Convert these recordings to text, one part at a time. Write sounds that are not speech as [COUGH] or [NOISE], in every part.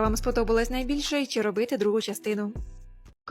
вам сподобалась найбільше, чи робити другу частину.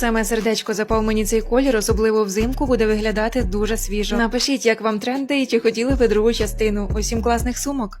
Саме сердечко запав мені цей колір, особливо взимку, буде виглядати дуже свіжо. Напишіть, як вам тренди і чи хотіли ви другу частину. Усім класних сумок.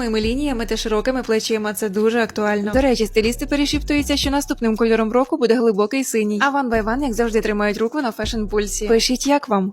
прямими лініями та широкими плечима. Це дуже актуально. До речі, стилісти перешіптуються, що наступним кольором року буде глибокий синій. А Ван Бай Ван, як завжди, тримають руку на фешн пульсі. Пишіть, як вам.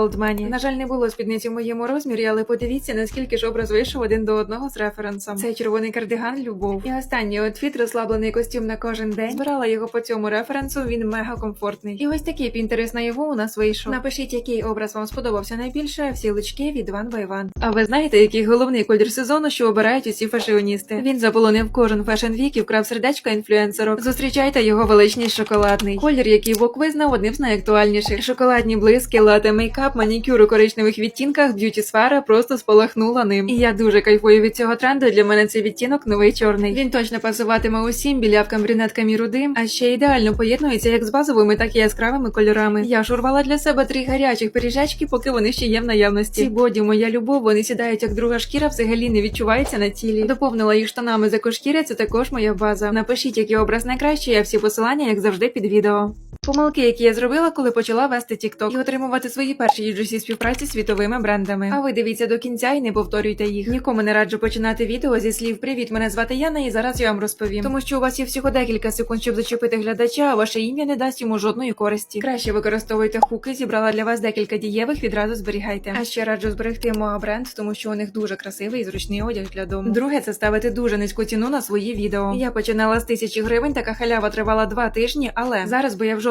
Old На жаль, не було спідниці в моєму розмірі, але подивіться, наскільки ж образ вийшов один до одного з референсом. Цей червоний кардиган любов. І останній outfit розслаблений костюм на кожен день. Збирала його по цьому референсу. Він мега комфортний. І ось такий пінтерес на його у нас вийшов. Напишіть, який образ вам сподобався найбільше. Всі лучки від One by One. А ви знаєте, який головний колір сезону, що обирають усі фешіоністи? Він заполонив кожен фешн вік і вкрав сердечко інфлюенсерок. Зустрічайте його величність шоколадний. Колір, який Вок визнав одним з найактуальніших. Шоколадні блиски, лате мейкап, манікюр у коричневих відтінках, б'юті сфера просто спалахнула ним. І я дуже кайфую від цього тренду. Для мене цей відтінок новий чорний. Він точно пасуватиме усім білявкам, брюнеткам і рудим, а ще ідеально поєднується як з базовими, так і яскравими кольорами. Я ж для себе три гарячих пиріжечки, поки вони ще є в наявності. Ці боді, моя любов, вони сідають як друга шкіра, взагалі не відчувається на тілі. Доповнила їх штанами з екошкіри, це також моя база. Напишіть, який образ найкращий, а всі посилання, як завжди, під відео. Помилки, які я зробила, коли почала вести TikTok і отримувати свої перші UGC співпраці з світовими брендами. А ви дивіться до кінця і не повторюйте їх. Нікому не раджу починати відео зі слів Привіт, мене звати Яна, і зараз я вам розповім. Тому що у вас є всього декілька секунд, щоб зачепити глядача, а ваше ім'я не дасть йому жодної користі. Краще використовуйте хуки, зібрала для вас декілька дієвих, відразу зберігайте. А ще раджу зберегти Моа бренд, тому що у них дуже красивий і зручний одяг для дому. Друге, це ставити дуже низьку ціну на свої відео. Я починала з тисячі гривень, така халява тривала два тижні, але зараз би я в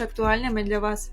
актуальними для вас.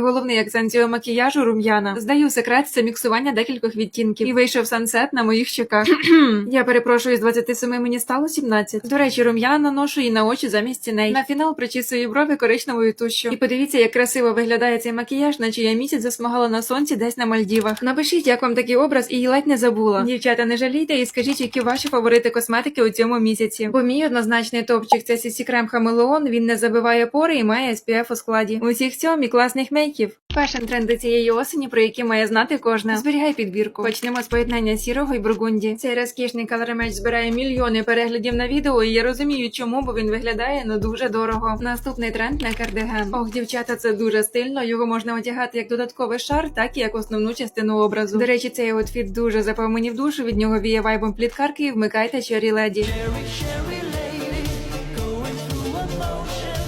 головний акцент цього макіяжу рум'яна. Здаю секрет це міксування декількох відтінків. І вийшов сансет на моїх щеках. [CLEARS THROAT] я перепрошую, з 27 мені стало 17. До речі, рум'яна наношу і на очі замість ціней. На фінал причісую брови коричневою тушшю. І подивіться, як красиво виглядає цей макіяж, наче я місяць засмагала на сонці десь на Мальдівах. Напишіть, як вам такий образ, і ледь не забула. Дівчата, не жалійте і скажіть, які ваші фаворити косметики у цьому місяці. Бо мій однозначний топчик це CC крем Хамелеон. Він не забиває пори і має SPF у складі. Усіх цьому і класних мейків. Фешн тренди цієї осені, про які має знати кожна. Зберігай підбірку. Почнемо з поєднання сірого і бургунді. Цей розкішний калоремеч збирає мільйони переглядів на відео, і я розумію, чому, бо він виглядає ну дуже дорого. Наступний тренд на кардиган. Ох, дівчата, це дуже стильно. Його можна одягати як додатковий шар, так і як основну частину образу. До речі, цей outfіт дуже запав мені в душу. Від нього віє вайбом пліткарки і вмикайте чері леді.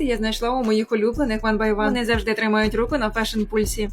аутфіти я знайшла у моїх улюблених One by One. Вони завжди тримають руку на фешн пульсі.